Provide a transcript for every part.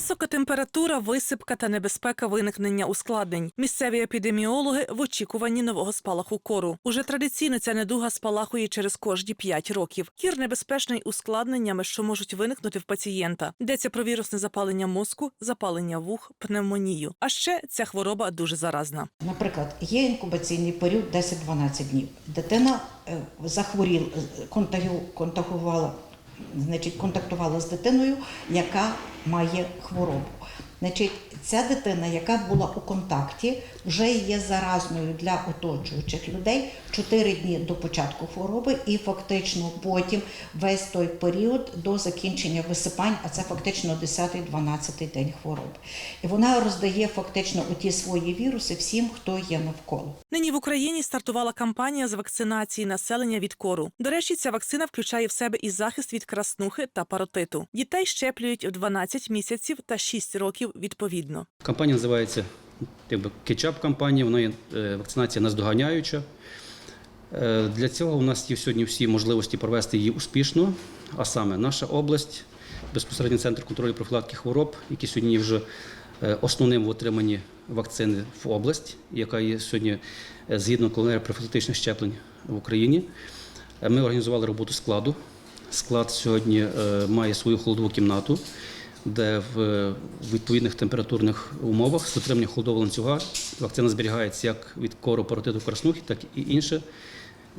Висока температура, висипка та небезпека виникнення ускладнень. Місцеві епідеміологи в очікуванні нового спалаху кору. Уже традиційно ця недуга спалахує через кожні 5 років. Кір небезпечний ускладненнями, що можуть виникнути в пацієнта. Йдеться про вірусне запалення мозку, запалення вух, пневмонію. А ще ця хвороба дуже заразна. Наприклад, є інкубаційний період 10-12 днів. Дитина е, захворіла, е, контагувала, значить, контактувала з дитиною, яка має хворобу. Значить, ця дитина, яка була у контакті, вже є заразною для оточуючих людей 4 дні до початку хвороби, і фактично потім весь той період до закінчення висипань, а це фактично 10-12 день хвороби. І вона роздає фактично оті свої віруси всім, хто є навколо. Нині в Україні стартувала кампанія з вакцинації населення від кору. До речі, ця вакцина включає в себе і захист від краснухи та паротиту. Дітей щеплюють в 12 місяців та 6 років відповідно. Кампанія називається якби кетчап-кампанія, вона є е, вакцинація наздоганяюча. Е, Для цього у нас є сьогодні всі можливості провести її успішно, а саме наша область, безпосередньо центр контролю профілактики хвороб, який сьогодні вже е, основним в отриманні вакцини в область, яка є сьогодні згідно календаря профілактичних щеплень в Україні. Ми організували роботу складу. Склад сьогодні має свою холодову кімнату, де в е, відповідних температурних умовах з дотримання холодового ланцюга вакцина зберігається як від кору паротиту краснухи, так і інше.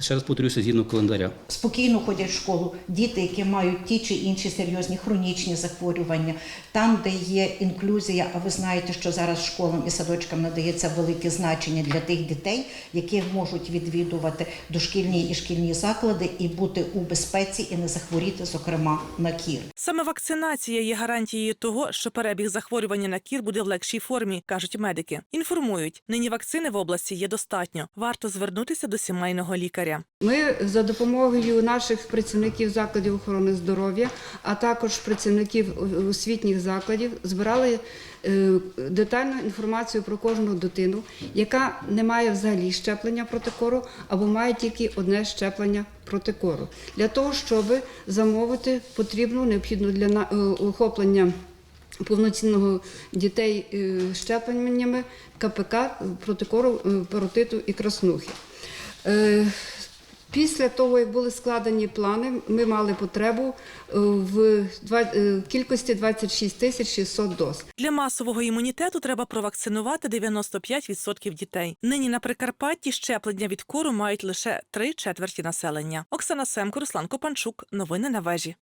Ще раз повторюся, згідно календаря. Спокійно ходять в школу діти, які мають ті чи інші серйозні хронічні захворювання, там, де є інклюзія. А ви знаєте, що зараз школам і садочкам надається велике значення для тих дітей, які можуть відвідувати дошкільні і шкільні заклади і бути у безпеці і не захворіти, зокрема на кір. Саме вакцинація є гарантією того, що перебіг захворювання на кір буде в легшій формі, кажуть медики. Інформують, нині вакцини в області є достатньо. Варто звернутися до сімейного лікаря. Ми за допомогою наших працівників закладів охорони здоров'я, а також працівників освітніх закладів збирали е, детальну інформацію про кожну дитину, яка не має взагалі щеплення проти кору або має тільки одне щеплення проти кору. Для того, щоб замовити потрібну необхідну для е, охоплення повноцінного дітей е, щепленнями КПК проти кору, е, паротиту і краснухи. Після того, як були складені плани, ми мали потребу е, в е, кількості 26 тисяч 600 доз. Для масового імунітету треба провакцинувати 95% дітей. Нині на Прикарпатті щеплення від кору мають лише три четверті населення. Оксана Семко, Руслан Копанчук. Новини на вежі.